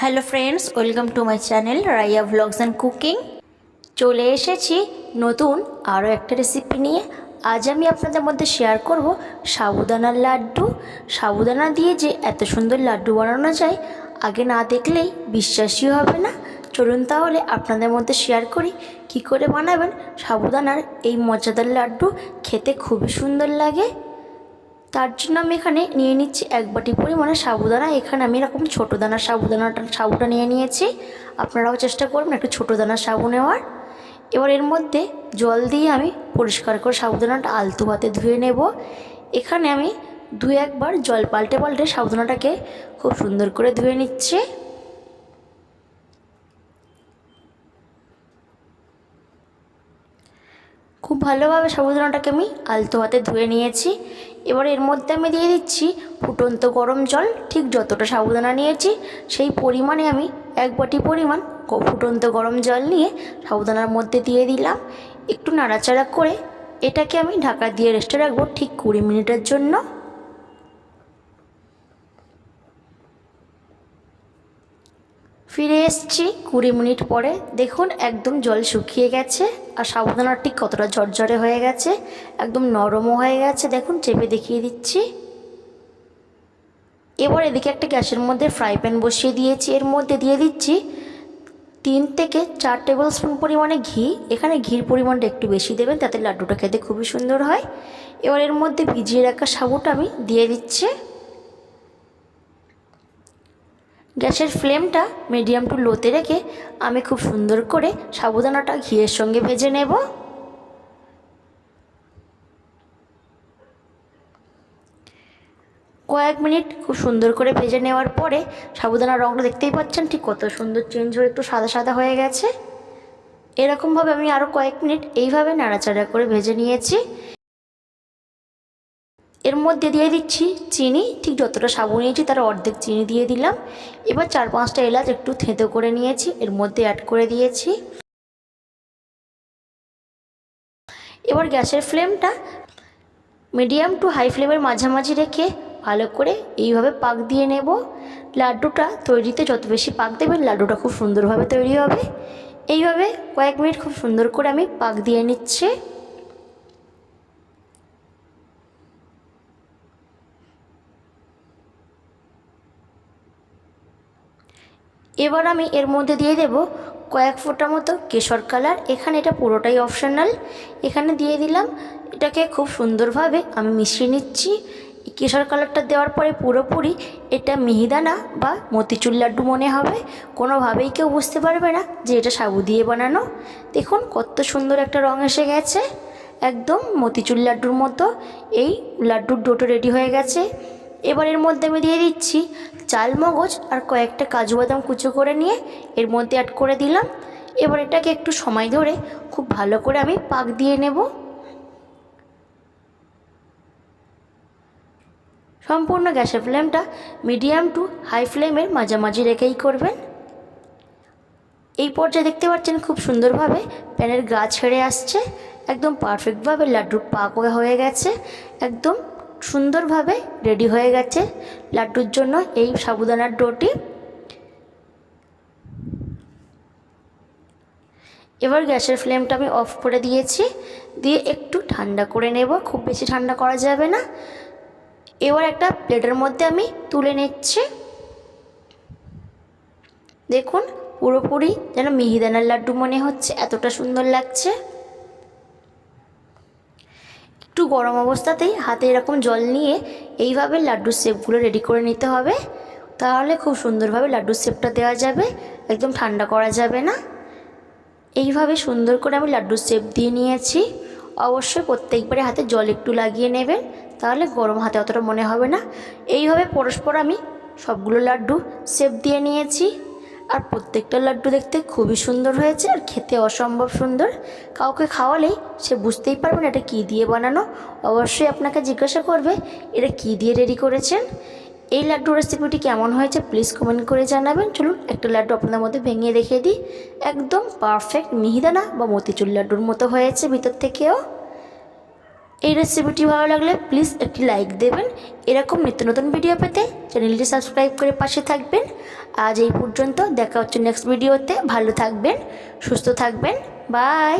Hello friends welcome to my channel Raiya vlogs and cooking চলে এসেছি নতুন আরও একটা রেসিপি নিয়ে। আজ আমি আপনাদের মধ্যে শেয়ার করব সাবুদানার লাড্ডু। সাবুদানা দিয়ে যে এত সুন্দর লাড্ডু বানানো যায়, আগে না দেখলেই বিশ্বাসই হবে না। চলুন তাহলে আপনাদের মধ্যে শেয়ার করি কি করে বানাবেন সাবুদানার এই মজাদার লাড্ডু। খেতে খুবই সুন্দর লাগে। তার জন্য আমি এখানে নিয়ে নিচ্ছি এক বাটি পরিমাণে সাবুদানা। এখানে আমি এরকম ছোটো দানা সাবুদানাটা সাবুটা নিয়ে নিয়েছি। আপনারাও চেষ্টা করবেন একটু ছোটো দানা সাবু নেওয়ার। এবার এর মধ্যে জল দিয়ে আমি পরিষ্কার করে সাবুদানাটা আলতু হাতে ধুয়ে নেব। এখানে আমি দু একবার জল পাল্টে পাল্টে সাবুদানাটাকে খুব সুন্দর করে ধুয়ে নিচ্ছি। খুব ভালোভাবে সাবুদানাটাকে আমি আলতো হাতে ধুয়ে নিয়েছি। এবার এর মধ্যে আমি দিয়ে দিচ্ছি ফুটন্ত গরম জল, ঠিক যতটা সাবুদানা নিয়েছি সেই পরিমাণে আমি এক বাটি পরিমাণ ফুটন্ত গরম জল নিয়ে সাবুদানার মধ্যে দিয়ে দিলাম। একটু নাড়াচাড়া করে এটাকে আমি ঢাকা দিয়ে রেস্টে রাখব ঠিক কুড়ি মিনিটের জন্য। ফিরে এসছি কুড়ি মিনিট পরে। দেখুন, একদম জল শুকিয়ে গেছে আর সাবুদানার ঠিক কতটা ঝরঝরে হয়ে গেছে, একদম নরমও হয়ে গেছে। দেখুন, চেপে দেখিয়ে দিচ্ছি। এবার এদিকে একটা গ্যাসের মধ্যে ফ্রাই প্যান বসিয়ে দিয়েছি। এর মধ্যে দিয়ে দিচ্ছি তিন থেকে চার টেবিল স্পুন পরিমাণে ঘি। এখানে ঘির পরিমাণটা একটু বেশি দেবেন, তাতে লাড্ডুটা খেতে খুবই সুন্দর হয়। এবার এর মধ্যে ভিজিয়ে রাখা সাবুটা আমি দিয়ে দিচ্ছি। গ্যাসের ফ্লেমটা মিডিয়াম টু লোতে রেখে আমি খুব সুন্দর করে সাবুদানাটা ঘিয়ের সঙ্গে ভেজে নেব। কয়েক মিনিট খুব সুন্দর করে ভেজে নেওয়ার পরে সাবুদানার রঙটা দেখতেই পাচ্ছেন ঠিক কত সুন্দর চেঞ্জ হয়ে একটু সাদা সাদা হয়ে গেছে। এরকমভাবে আমি আরও কয়েক মিনিট এইভাবে নাড়াচাড়া করে ভেজে নিয়েছি। এর মধ্যে দিয়ে দিচ্ছি চিনি। ঠিক যতটা সাবু নিয়েছি তার অর্ধেক চিনি দিয়ে দিলাম। এবার চার পাঁচটা এলাচ একটু থেঁতো করে নিয়েছি। এর মধ্যে অ্যাড করে দিয়েছি। এবার গ্যাসের ফ্লেমটা মিডিয়াম টু হাই ফ্লেমের মাঝামাঝি রেখে ভালো করে এইভাবে পাক দিয়ে নেব। লাড্ডুটা তৈরিতে যত বেশি পাক দেবেন লাড্ডুটা খুব সুন্দরভাবে তৈরি হবে। এইভাবে কয়েক মিনিট খুব সুন্দর করে আমি পাক দিয়ে নিচ্ছি। এবার আমি এর মধ্যে দিয়ে দেব কয়েক ফোঁটা মতো কেশর কালার। এখানে এটা পুরোটাই অপশনাল এখানে দিয়ে দিলাম। এটাকে খুব সুন্দরভাবে আমি মিশিয়ে নিচ্ছি। কেশর কালারটা দেওয়ার পরে পুরোপুরি এটা মিহিদানা বা মতিচুর লাড্ডু মনে হবে। কোনোভাবেই কেউ বুঝতে পারবে না যে এটা সাবু দিয়ে বানানো। দেখুন কত সুন্দর একটা রং এসে গেছে। একদম মতিচুর লাড্ডুর মতো। এই লাড্ডুর ডোটো রেডি হয়ে গেছে। এবার এর মধ্যে আমি দিয়ে দিচ্ছি চাল মগজ আর কয়েকটা কাজু বাদাম কুচো করে নিয়ে এর মধ্যে অ্যাড করে দিলাম। এবার এটাকে একটু সময় ধরে খুব ভালো করে আমি পাক দিয়ে নেব। সম্পূর্ণ গ্যাসের ফ্লেমটা মিডিয়াম টু হাই ফ্লেমের মাঝামাঝি রেখেই করবেন। এই পর্যায়ে দেখতে পাচ্ছেন খুব সুন্দরভাবে প্যানের গা ছেড়ে আসছে। একদম পারফেক্টভাবে লাড্ডুর পাক হয়ে গেছে। একদম সুন্দরভাবে রেডি হয়ে গেছে। লাড্ডুর জন্য এই সাবুদানার ডোটি এবার গ্যাসের ফ্লেমটা আমি অফ করে দিয়েছি। দিয়ে একটু ঠান্ডা করে নেব। খুব বেশি ঠান্ডা করা যাবে না। এবার একটা প্লেটের মধ্যে আমি তুলে নিচ্ছি। দেখুন, পুরোপুরি যেন মিহিদানার লাড্ডু মনে হচ্ছে, এতটা সুন্দর লাগছে। একটু গরম অবস্থাতেই হাতে এরকম জল নিয়ে এইভাবে লাড্ডুর শেপগুলো রেডি করে নিতে হবে। তাহলে খুব সুন্দরভাবে লাড্ডুর শেপটা দেওয়া যাবে। একদম ঠান্ডা করা যাবে না। এইভাবে সুন্দর করে আমি লাড্ডুর শেপ দিয়ে নিয়েছি। অবশ্যই প্রত্যেকবারে হাতে জল একটু লাগিয়ে নেবেন, তাহলে গরম হাতে অতটা মনে হবে না। এইভাবে পরস্পর আমি সবগুলো লাড্ডু শেপ দিয়ে নিয়েছি। আর প্রত্যেকটা লাড্ডু দেখতে খুবই সুন্দর হয়েছে আর খেতে অসম্ভব সুন্দর। কাউকে খাওয়ালেই সে বুঝতেই পারবে না এটা কী দিয়ে বানানো। অবশ্যই আপনাকে জিজ্ঞাসা করবে, এটা কী দিয়ে রেডি করেছেন? এই লাড্ডু রেসিপিটি কেমন হয়েছে প্লিজ কমেন্ট করে জানাবেন। চলুন একটা লাড্ডু আপনাদের মধ্যে ভেঙে দেখিয়ে দিই। একদম পারফেক্ট মিহিদানা বা মতিচুর লাড্ডুর মতো হয়েছে ভিতর থেকেও। এই রেসিপিটি ভালো লাগলে প্লিজ একটি লাইক দেবেন। এরকম নিত্য নতুন ভিডিও পেতে চ্যানেলটি সাবস্ক্রাইব করে পাশে থাকবেন। আজ এই পর্যন্ত দেখা হচ্ছে নেক্সট ভিডিওতে ভালো থাকবেন, সুস্থ থাকবেন। বাই